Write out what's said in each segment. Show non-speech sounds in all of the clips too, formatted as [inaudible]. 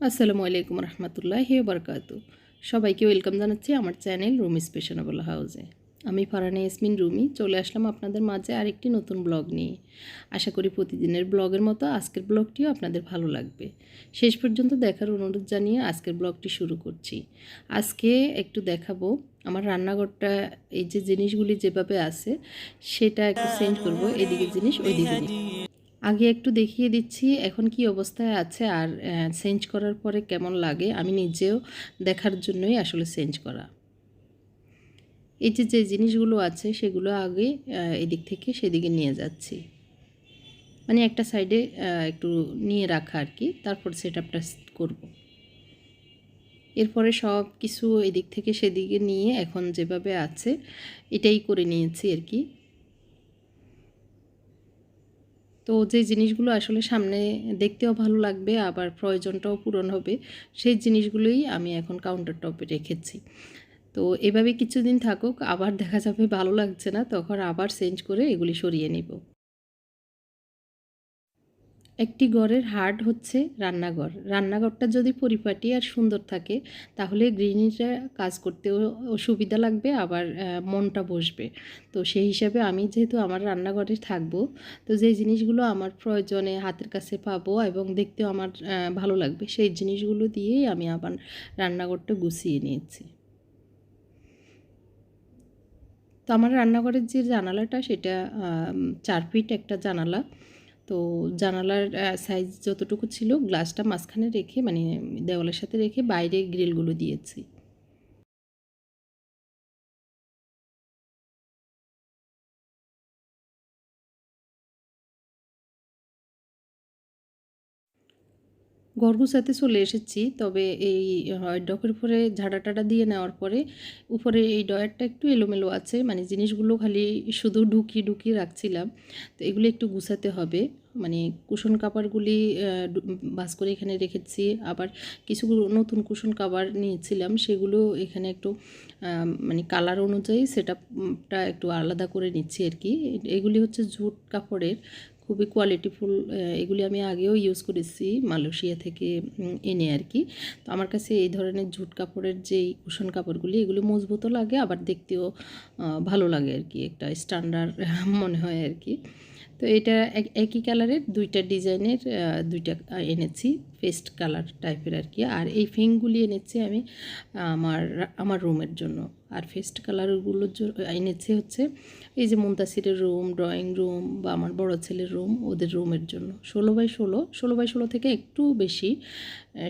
আসসালামু আলাইকুম রহমতুল্লাহ বরকাত সবাইকে ওয়েলকাম জানাচ্ছি আমার চ্যানেল রুম স্পেশনেবল হাউসে। আমি ফারানে ইয়াসমিন রুমি, চলে আসলাম আপনাদের মাঝে আরেকটি নতুন ব্লগ নিয়ে। আশা করি প্রতিদিনের ব্লগের মতো আজকের ব্লগটিও আপনাদের ভালো লাগবে। শেষ পর্যন্ত দেখার অনুরোধ জানিয়ে আজকের ব্লগটি শুরু করছি। আজকে একটু দেখাবো আমার রান্নাঘরটা, এই যে জিনিসগুলি যেভাবে আছে, সেটা একটু চেঞ্জ করব এদিকে জিনিস ওই দিকে আগে একটু দেখিয়ে দিচ্ছি এখন কি অবস্থায় আছে আর চেঞ্জ করার পরে কেমন লাগে, আমি নিজেও দেখার জন্যই আসলে চেঞ্জ করা। এই যে যে জিনিসগুলো আছে সেগুলো আগে এদিক থেকে সেদিকে নিয়ে যাচ্ছি। মানে একটা সাইডে একটু নিয়ে রাখা আর কি, তারপর সেট আপটা করব। এরপরে সব কিছু এদিক থেকে সেদিকে নিয়ে এখন যেভাবে আছে, এটাই করে নিয়েছি আর কি। তো যে জিনিসগুলো আসলে সামনে দেখতেও ভালো লাগবে, আবার প্রয়োজনটাও পূরণ হবে, সেই জিনিসগুলোই আমি এখন কাউন্টার টপে রেখেছি। তো এভাবে কিছুদিন থাকুক, আবার দেখা যাবে ভালো লাগছে না, তখন আবার চেঞ্জ করে এগুলি সরিয়ে নিব। একটি ঘরের হার্ড হচ্ছে রান্নাঘর। রান্নাঘরটা যদি পরিপাটি আর সুন্দর থাকে, তাহলে গৃহিণীরা কাজ করতেও সুবিধা লাগবে, আবার মনটা বসবে। তো সেই হিসাবে আমি যেহেতু আমার রান্নাঘরে থাকব, তো যে জিনিসগুলো আমার প্রয়োজনে হাতের কাছে পাবো এবং দেখতেও আমার ভালো লাগবে, সেই জিনিসগুলো দিয়েই আমি আবার রান্নাঘরটা গুছিয়ে নিয়েছি তো আমার রান্নাঘরের যে জানালাটা সেটা চার ফিট একটা জানালা। তো জানালার সাইজ যতটুকু ছিল গ্লাসটা মাঝখানে রেখে মানে দেওয়ালের সাথে রেখে বাইরে গ্রিলগুলো দিয়েছি। গরগুসাতে চলে এসেছি, তবে এই ডকের উপরে ঝাড়া টাড়া দিয়ে নেওয়ার পরে উপরে এই ডয়ারটা একটু এলোমেলো আছে মানে জিনিসগুলো খালি শুধু ঢুকি ঢুকি রাখছিলাম। তো এগুলো একটু গুছাতে হবে মানে কুশন কাপড়গুলি বাস করে এখানে রেখেছি, আবার কিছু নতুন কুশন কাবার নিয়েছিলাম, সেগুলো এখানে একটু মানে কালার অনুযায়ী সেটাটা একটু আলাদা করে নিচ্ছি আর কি। এগুলি হচ্ছে জুট কাপড়ের খুবই কোয়ালিটিফুল এগুলি আমি আগেও ইউজ করেছি মালয়েশিয়া থেকে এনে আর কি। তো আমার কাছে এই ধরনের ঝুট কাপড়ের যেই কুশন কাপড়গুলি, এগুলি মজবুতও লাগে, আবার দেখতেও ভালো লাগে আর কি, একটা স্ট্যান্ডার্ড [laughs] মনে হয় আর কি। তো এটা একই কালারের দুইটা ডিজাইনের দুইটা এনেছি পেস্ট কালার টাইপের আর কি। আর এই ফেংগুলি এনেছি আমি, আমার আমার রুমের জন্য। আর ফেস্ট কালারগুলোর এনেছি হচ্ছে এই যে মুন্তাসিরের রুম, ড্রয়িং রুম বা আমার বড় ছেলের রুম, ওদের রুমের জন্য। ষোলো বাই ষোলো ষোলো বাই ষোলো থেকে একটু বেশি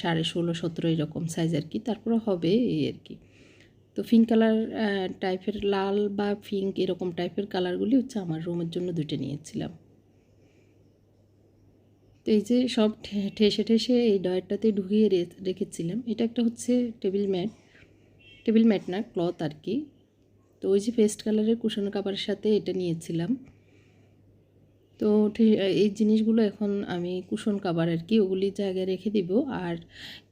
সাড়ে ষোলো, সতেরো এরকম সাইজ আর কি। তারপরে হবে এই আর কি। তো পিঙ্ক কালার টাইপের লাল বা পিঙ্ক এরকম টাইপের কালারগুলি হচ্ছে আমার রুমের জন্য দুইটা নিয়েছিলাম। তো এই যে সব ঠেসে ঠেসে এই ডয়ারটাতে ঢুকিয়ে রেখেছিলাম। এটা একটা হচ্ছে টেবিল ম্যাট টেবিল ম্যাট না ক্লথ আর কি। তো ওই যে পেস্ট কালারের কুশন কাপড়ের সাথে এটা নিয়েছিলাম। তো এই জিনিসগুলো এখন আমি কুশন কাবার আর কি, ওগুলি জায়গায় রেখে দিব। আর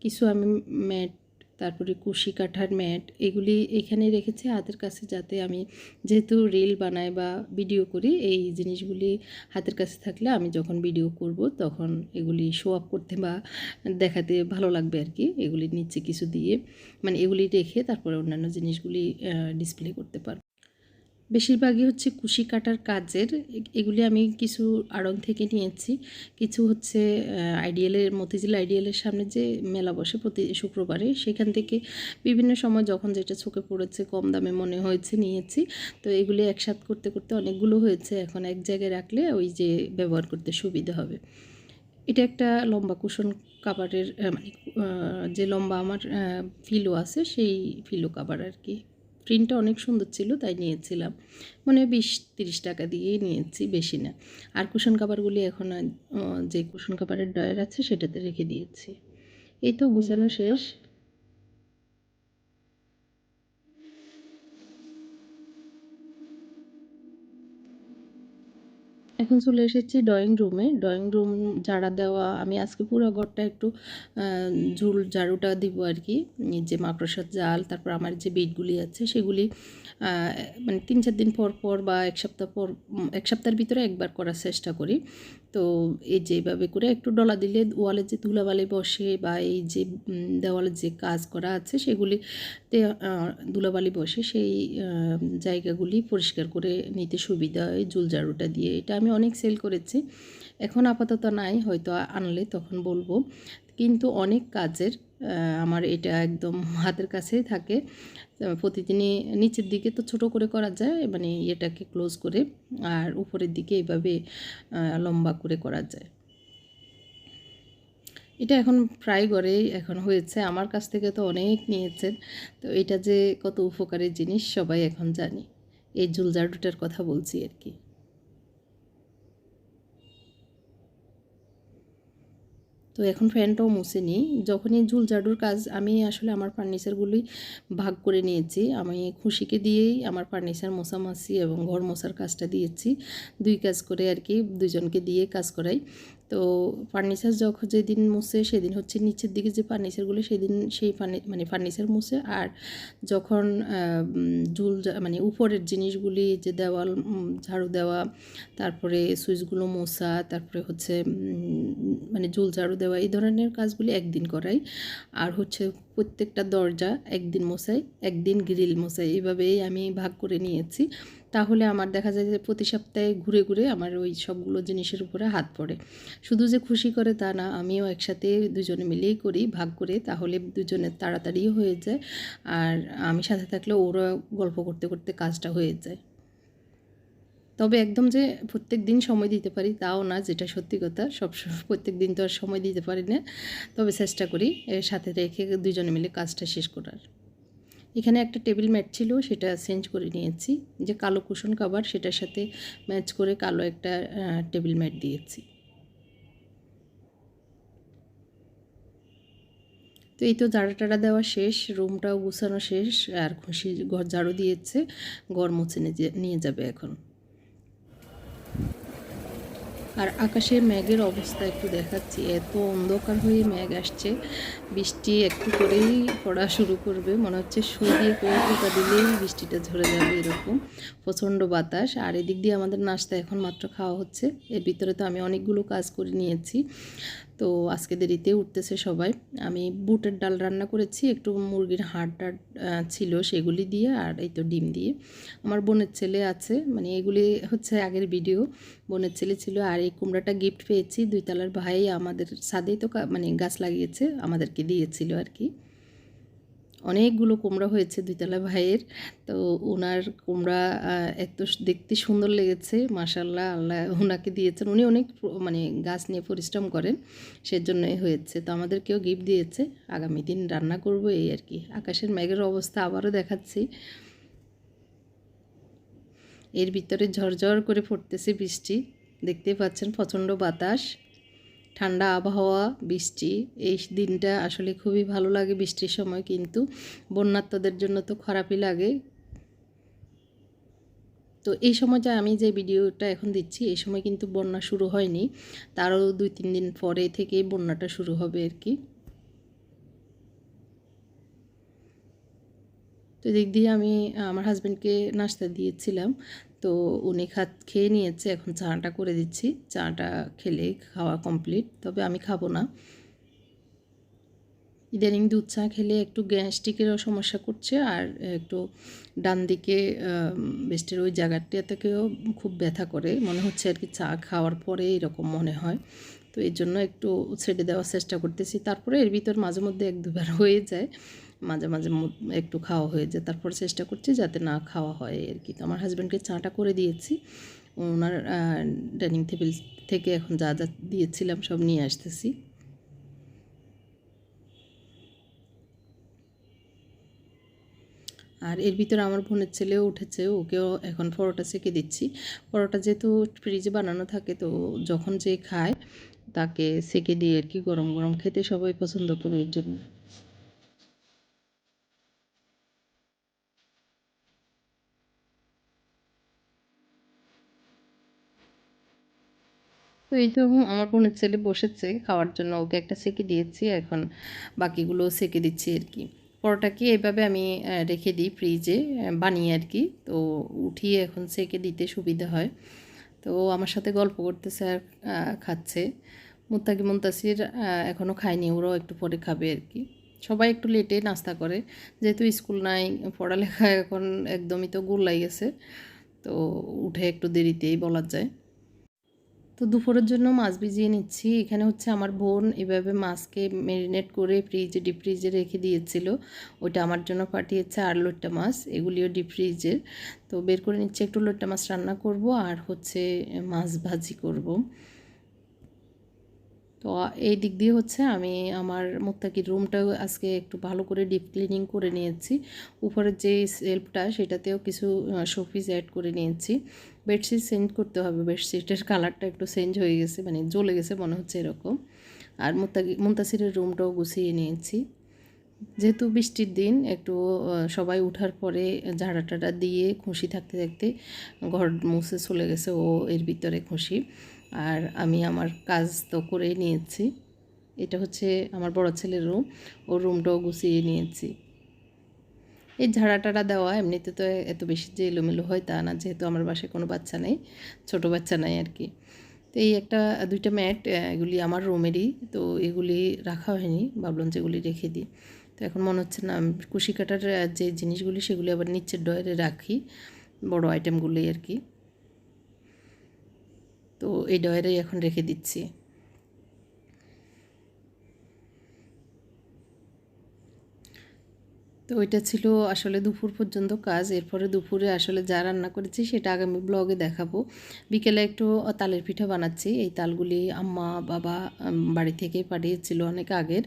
কিছু আমি ম্যাট তারপরে কুশি কাঠার ম্যাট, এগুলি এখানে রেখেছি হাতের কাছে যাতে আমি যেহেতু রিল বানাই বা ভিডিও করি, এই জিনিসগুলি হাতের কাছে থাকলে আমি যখন ভিডিও করব তখন এগুলি শো আপ করতে বা দেখাতে ভালো লাগবে আর কি, এগুলি নিচে কিছু দিয়ে মানে এগুলি রেখে তারপরে অন্যান্য জিনিসগুলি ডিসপ্লে করতে পারব। বেশিরভাগই হচ্ছে কুশি কাটার কাজের। এগুলি আমি কিছু আড়ং থেকে নিয়েছি। কিছু হচ্ছে আইডিয়ালের মতিঝিল আইডিয়ালের সামনে যে মেলা বসে প্রতি শুক্রবারে, সেখান থেকে বিভিন্ন সময় যখন যেটা চোখে পড়েছে, কম দামে মনে হয়েছে নিয়েছি। তো এগুলি একসাথ করতে করতে অনেকগুলো হয়েছে। এখন এক জায়গায় রাখলে ওই যে ব্যবহার করতে সুবিধা হবে। এটা একটা লম্বা কুশন কাবারের মানে যে লম্বা আমার ফিলো আছে, সেই ফিলো কাবার আর কি। প্রিন্টটা অনেক সুন্দর ছিল, তাই নিয়েছিলাম। মানে বিশ তিরিশ টাকা দিয়েই নিয়েছি, বেশি না। আর কুশন কাপড়গুলি এখন যে কুশন কাপড়ের ডয়ার আছে, সেটাতে রেখে দিয়েছি। এই তো গুছানো শেষ। এখন চলে এসেছি ড্রয়িং রুমে ড্রয়িং রুম ঝাড়া দেওয়া, আমি আজকে পুরো ঘরটা একটু ঝুল ঝাড়ুটা দিব আর কি। যে মাকড়সার জাল, তারপর আমার যে বেডগুলি আছে, সেগুলি মানে তিন চার দিন পর পর বা এক সপ্তাহ পর, এক সপ্তাহের ভিতরে একবার করার চেষ্টা করি। তো এই যেভাবে করে একটু ডলা দিলে ওয়ালে যে ধুলাবালি বসে বা এই যে দেওয়ালের দেওয়ালে যে কাজ করা আছে সেগুলিতে ধুলাবালি বসে সেই জায়গাগুলি পরিষ্কার করে নিতে সুবিধা হয় জুল ঝাড়ুটা দিয়ে। এটা আমি অনেক সেল করেছি। এখন আপাতত নাই, হয়তো আনলে তখন বলব। কিন্তু অনেক কাজের আমার এটা একদম হাতের কাছেই থাকে। প্রতিদিনই নিচের দিকে তো ছোট করে করা যায় মানে এটাকে ক্লোজ করে আর উপরের দিকে এইভাবে আহ, লম্বা করে করা যায়। এটা এখন প্রায় ঘরেই এখন হয়েছে আমার কাছ থেকে তো অনেক নিয়েছেন। তো এটা যে কত উপকারী জিনিস সবাই এখন জানি। এই জুল জাডুটার কথা বলছি আর কি। তো এখন ফ্যানটাও মুছে নিই। যখনই ঝুল ঝাড়ুর কাজ আমি আসলে আমার ফার্নিচারগুলি ভাগ করে নিয়েছি। আমি খুশিকে দিয়েই আমার ফার্নিচার মোছামাছি এবং ঘর মশার কাজটা দিয়েছি। দুই কাজ করে আর কি দুজনকে দিয়ে কাজ করাই। তো ফার্নিচার যখন যেদিন মুছে সেদিন হচ্ছে নিচের দিকে যে ফার্নিচারগুলো সেদিন সেই ফার্নি মানে ফার্নিচার মুছে আর যখন ঝুল মানে উপরের জিনিসগুলি যে দেওয়াল ঝাড়ু দেওয়া, তারপরে সুইচগুলো মোছা, তারপরে হচ্ছে মানে ঝুল ঝাড়ু দেওয়া, এই ধরনের কাজগুলি একদিন করাই। আর হচ্ছে প্রত্যেকটা দরজা একদিন মোছাই, একদিন গ্রিল মোছাই। এইভাবেই আমি ভাগ করে নিয়েছি। তাহলে আমার দেখা যায় যে প্রতি সপ্তাহে ঘুরে ঘুরে আমার ওই সবগুলো জিনিসের উপরে হাত পড়ে। শুধু যে খুশি করে তা না, আমিও একসাথে দুজনে মিলেই করি, ভাগ করে, তাহলে দুজনে তাড়াতাড়িও হয়ে যায়। আর আমি সাথে থাকলে ওরা গল্প করতে করতে কাজটা হয়ে যায়। তবে একদম যে প্রত্যেক দিন সময় দিতে পারি তাও না, যেটা সত্যি কথা, সব প্রত্যেক দিন তো আর সময় দিতে পারি না। তবে চেষ্টা করি, এর সাথে রেখে দুজনে মিলে কাজটা শেষ করার। এখানে একটা টেবিল ম্যাট ছিল, সেটা চেঞ্জ করে নিয়েছি। যে কালো কুশন কাভার সেটার সাথে ম্যাচ করে কালো একটা টেবিল ম্যাট দিয়েছি। তো এই তো ঝাড়া টাড়া দেওয়া শেষ রুমটাও গুছানো শেষ, আর খুশি ঘর ঝাড়ু দিয়েছে, ঘর মুছে নিয়ে যাবে এখন। আর আকাশে মেঘের অবস্থা একটু দেখাচ্ছি। এত অন্ধকার হয়ে মেঘ আসছে। বৃষ্টি একটু করেই পড়া শুরু করবে। মনে হচ্ছে দিয়ে পোকা দিলেই বৃষ্টিটা ঝরে যাবে এরকম। প্রচণ্ড বাতাস। আর এদিক দিয়ে আমাদের নাস্তা এখন মাত্র খাওয়া হচ্ছে। এর ভিতরে তো আমি অনেকগুলো কাজ করে নিয়েছি। তো আজকে দেরিতে উঠতেছে সবাই। আমি বুটের ডাল রান্না করেছি। একটু মুরগির হাড় আহ, ছিল সেগুলি দিয়ে আর এই তো ডিম দিয়ে। আমার বোনের ছেলে আছে। মানে এগুলি হচ্ছে আগের ভিডিও। বোনের ছেলে ছিল আর এই কুমড়াটা গিফট পেয়েছি। দুই তলার ভাই আমাদের ছাদেই তো মানে গাছ লাগিয়েছে, আমাদেরকে দিয়েছিল আর কি। অনেকগুলো কুমড়া হয়েছে দুইতলা ভাইয়ের। তো ওনার কুমড়া এত দেখতে সুন্দর লেগেছে মাশাল্লাহ আল্লাহ ওনাকে দিয়েছেন। উনি অনেক মানে গাছ নিয়ে পরিশ্রম করেন, সেজন্যই হয়েছে। তো আমাদেরকেও গিফট দিয়েছে। আগামী দিন রান্না করব এই আর কি। আকাশের মেঘের অবস্থা আবারও দেখাচ্ছি। এর ভিতরে ঝরঝর করে পড়তেছে বৃষ্টি। দেখতেই পাচ্ছেন প্রচণ্ড বাতাস, ঠান্ডা আবহাওয়া, বৃষ্টি। এই দিনটা আসলে খুবই ভালো লাগে বৃষ্টির সময়, কিন্তু বন্যাত্মদের জন্য তো খারাপই লাগে। তো এই সময় সময়টা আমি যে ভিডিওটা এখন দিচ্ছি, এই সময় কিন্তু বন্যা শুরু হয়নি। তারও দুই, তিন দিন পরে থেকেই বন্যাটা শুরু হবে আর কি। তো দিক দিয়ে আমি, আমার হাজব্যান্ডকে নাস্তা দিয়েছিলাম। তো উনি খাত খেয়ে নিয়েছে, এখন চাটা করে দিচ্ছি। চাটা খেলে খাওয়া কমপ্লিট তবে আমি খাব না। ইদানিং দুধ চা খেলে একটু গ্যাস্ট্রিকেরও সমস্যা করছে, আর একটু ডান দিকে বেস্টের ওই জায়গাটা থেকেও খুব ব্যথা করে। মনে হচ্ছে আর কি চা খাওয়ার পরে এরকম মনে হয়। তো এই জন্য একটু ছেড়ে দেওয়ার চেষ্টা করতেছি। তারপরে এর ভিতর মাঝে মধ্যে এক দুবার হয়ে যায়। মাঝে মাঝে একটু খাওয়া হয়ে যায়। তারপর চেষ্টা করছি যাতে না খাওয়া হয় আর কি। তো আমার হাজব্যান্ডকে চাটা করে দিয়েছি। ওনার ডাইনিং টেবিল থেকে এখন যা যা দিয়েছিলাম সব নিয়ে আসতেছি। আর এর ভিতরে আমার বোনের ছেলেও উঠেছে। ওকেও এখন পরোটা সেকে দিচ্ছি। পরোটা যেহেতু ফ্রিজে বানানো থাকে, তো যখন যে খায়, তাকে সেকে দিয়ে আর কি গরম গরম খেতে সবাই পছন্দ করে। এর জন্য এই তো আমার বোনের ছেলে বসেছে, খাওয়ার জন্য ওকে একটা সেকে দিয়েছি, এখন বাকিগুলো সেকে দিচ্ছি আর কি। পরোটাকে এভাবে আমি রেখে দিই ফ্রিজে বানিয়ে আর কি। তো উঠিয়ে এখন সেকে দিতে সুবিধা হয়। তো আমার সাথে গল্প করতেছে আর খাচ্ছে। মুত্তাকি মুন্তাসির এখনও খায়নি, ওরাও একটু পরে খাবে আর কি। সবাই একটু লেটে নাস্তা করে। যেহেতু স্কুল নাই, পড়ালেখা এখন একদমই তো গোল্লাই গেছে। তো উঠে একটু দেরিতেই বলা যায়। তো দুপুরের জন্য মাছ ভিজিয়ে নিচ্ছি। এখানে হচ্ছে আমার বোন এভাবে মাছকে ম্যারিনেট করে ফ্রিজে ডিপ ফ্রিজে রেখে দিয়েছিল। ওটা আমার জন্য পাঠিয়েছে আর লোট্টা মাছ, এগুলিও ডিপ ফ্রিজের তো বের করে নিচ্ছে, একটু লোট্টা মাছ রান্না করব আর হচ্ছে মাছ ভাজি করব। তো এই দিক দিয়ে হচ্ছে আমি আমার মোত্তাকির রুমটাও আজকে একটু ভালো করে ডিপ ক্লিনিং করে নিয়েছি। উপরের যে সেলফটা সেটাতেও কিছু শোপিস অ্যাড করে নিয়েছি। বেডশিট চেঞ্জ করতে হবে, বেডশিটের কালারটা একটু চেঞ্জ হয়ে গেছে মানে জ্বলে গেছে মনে হচ্ছে এরকম। আর মুত্তাকি মুন্তাসিরের রুমটাও গুছিয়ে নিয়েছি। যেহেতু বৃষ্টির দিন, একটু সবাই উঠার পরে ঝাড়া টাড়া দিয়ে খুশি থাকতে থাকতে ঘর মুছে চলে গেছে, ও এর ভিতরে খুশি। আর আমি আমার কাজ তো করেই নিয়েছি। এটা হচ্ছে আমার বড় ছেলের রুম। ওর রুমটাও গুছিয়ে নিয়েছি। এই ঝাড়া টাড়া দেওয়া এমনিতে তো এত বেশি যে এলোমেলো হয় তা না, যেহেতু আমার বাসায় কোনো বাচ্চা নেই, ছোট বাচ্চা নাই আর কি। তো এই একটা, দুইটা ম্যাট এগুলি আমার রুমেরই, তো এগুলি রাখা হয়নি, ভাবলাম যে এগুলি রেখে দিই। তো এখন মনে হচ্ছে না কুশি কাটার যে জিনিসগুলি সেগুলি আবার নিচের ডয়ারে রাখি, বড় আইটেমগুলি আর কি। তো এই ডয়ারেই এখন রেখে দিচ্ছি। তো ওইটা ছিল আসলে দুপুর পর্যন্ত কাজ। এরপরে দুপুরে আসলে যা রান্না করেছি সেটা আগামী ব্লগে দেখাবো। বিকেলে একটু তালের পিঠা বানাচ্ছি। এই তালগুলি আম্মা, বাবা বাড়ি থেকে পাঠিয়েছিল অনেক আগের।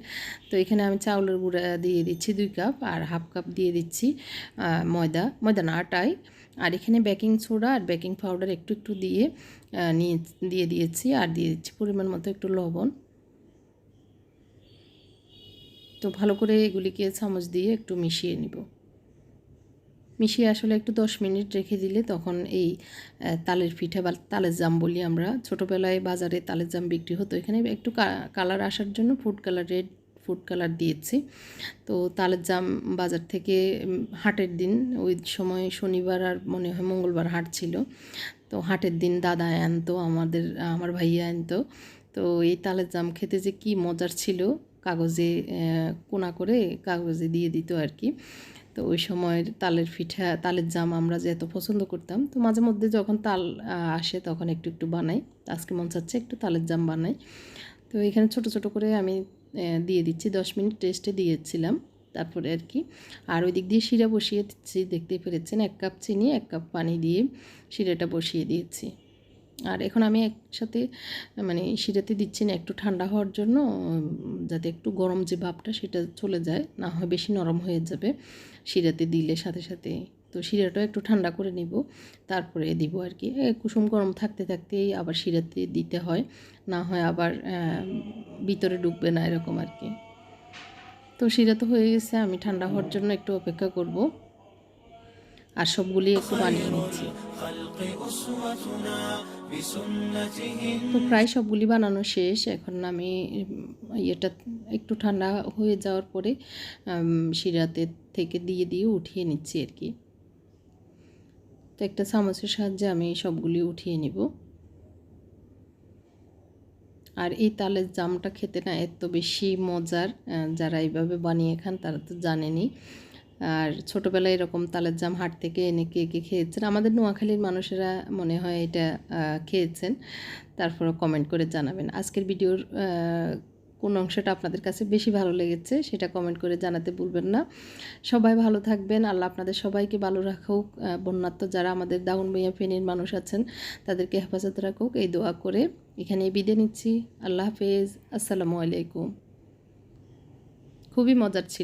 তো এখানে আমি চাউলের গুঁড়া দিয়ে দিচ্ছি দুই কাপ আর হাফ কাপ দিয়ে দিচ্ছি ময়দা। ময়দা না, আটাই। আর এখানে বেকিং সোডা আর বেকিং পাউডার একটু একটু দিয়ে নিয়ে, দিয়ে দিয়েছি আর দিয়ে দিচ্ছি পরিমাণ মতো একটু লবণ। তো ভালো করে এগুলিকে চামচ দিয়ে একটু মিশিয়ে নিব। মিশিয়ে আসলে একটু দশ মিনিট রেখে দিলে তখন এই তালের পিঠা বা তালের জাম বলি আমরা, ছোটোবেলায় বাজারে তালের জাম বিক্রি হতো। এখানে একটু কালার আসার জন্য food colour red food colour দিয়েছি। তো তালের জাম বাজার থেকে হাটের দিন, ওই সময় শনিবার আর মনে হয় মঙ্গলবার হাট ছিল। তো হাটের দিন দাদা আনতো, আমাদের, আমার ভাইয়া আনতো। তো এই তালের জাম খেতে যে কি মজার ছিল, কাগজে কোনা করে কাগজে দিয়ে দিত আর কি। তো ওই সময়ের তালের পিঠা, তালের জাম আমরা যে এত পছন্দ করতাম, তো মাঝে মধ্যে যখন তাল আসে তখন একটু একটু বানাই। আজকে মন চাচ্ছে একটু তালের জাম বানাই। তো এখানে ছোট ছোট করে আমি দিয়ে দিচ্ছি, দশ মিনিট টেস্টে দিয়েছিলাম, তারপরে আর কি। আর ওই দিক দিয়ে শিরা বসিয়ে দিচ্ছি, দেখতেই পেরেছেন, এক কাপ চিনি, এক কাপ পানি দিয়ে শিরাটা বসিয়ে দিয়েছি। আর এখন আমি একসাথে মানে শিরাতে দিচ্ছি না, একটু ঠান্ডা হওয়ার জন্য, যাতে একটু গরম যে ভাবটা সেটা চলে যায়, না হয় বেশি নরম হয়ে যাবে, শিরাতে দিলে সাথে সাথে। তো শিরাটাও একটু ঠান্ডা করে নিব। তারপরে দিব আর কি। কুসুম গরম থাকতে থাকতেই আবার শিরাতে দিতে হয়। না হয় আবার ভিতরে ঢুকবে না এরকম আর কি। তো শিরা তো হয়ে গেছে। আমি ঠান্ডা হওয়ার জন্য একটু অপেক্ষা করব। আর সবগুলি একটু বানিয়ে নিচ্ছি। তো প্রায় সবগুলি বানানো শেষ। এখন আমি ইয়েটা একটু ঠান্ডা হয়ে যাওয়ার পরে শিরাতে থেকে দিয়ে দিয়ে উঠিয়ে নিচ্ছি আর কি। তো একটা চামচের সাহায্যে আমি সবগুলি উঠিয়ে নিব। আর এই তালের জামটা খেতে না এত বেশি মজার যারা এইভাবে বানিয়ে খান তারা তো জানেনি আর ছোটোবেলায় এরকম তালের জাম হাট থেকে এনে কে কে খেয়েছেন? আমাদের নোয়াখালীর মানুষেরা মনে হয় এটা খেয়েছেন। তারপর কমেন্ট করে জানাবেন। আজকের ভিডিওর কোন অংশটা আপনাদের কাছে বেশি ভালো লেগেছে সেটা কমেন্ট করে জানাতে ভুলবেন না। সবাই ভালো থাকবেন। আল্লাহ আপনাদের সবাইকে ভালো রাখুক। বন্যাত্ম যারা আমাদের দাউন মিয়া ফেনীর মানুষ আছেন, তাদেরকে হেফাজত রাখুক। এই দোয়া করে এখানে বিদে নিচ্ছি। আল্লাহ হাফেজ। আসসালামু আলাইকুম। খুবই মজার ছিল।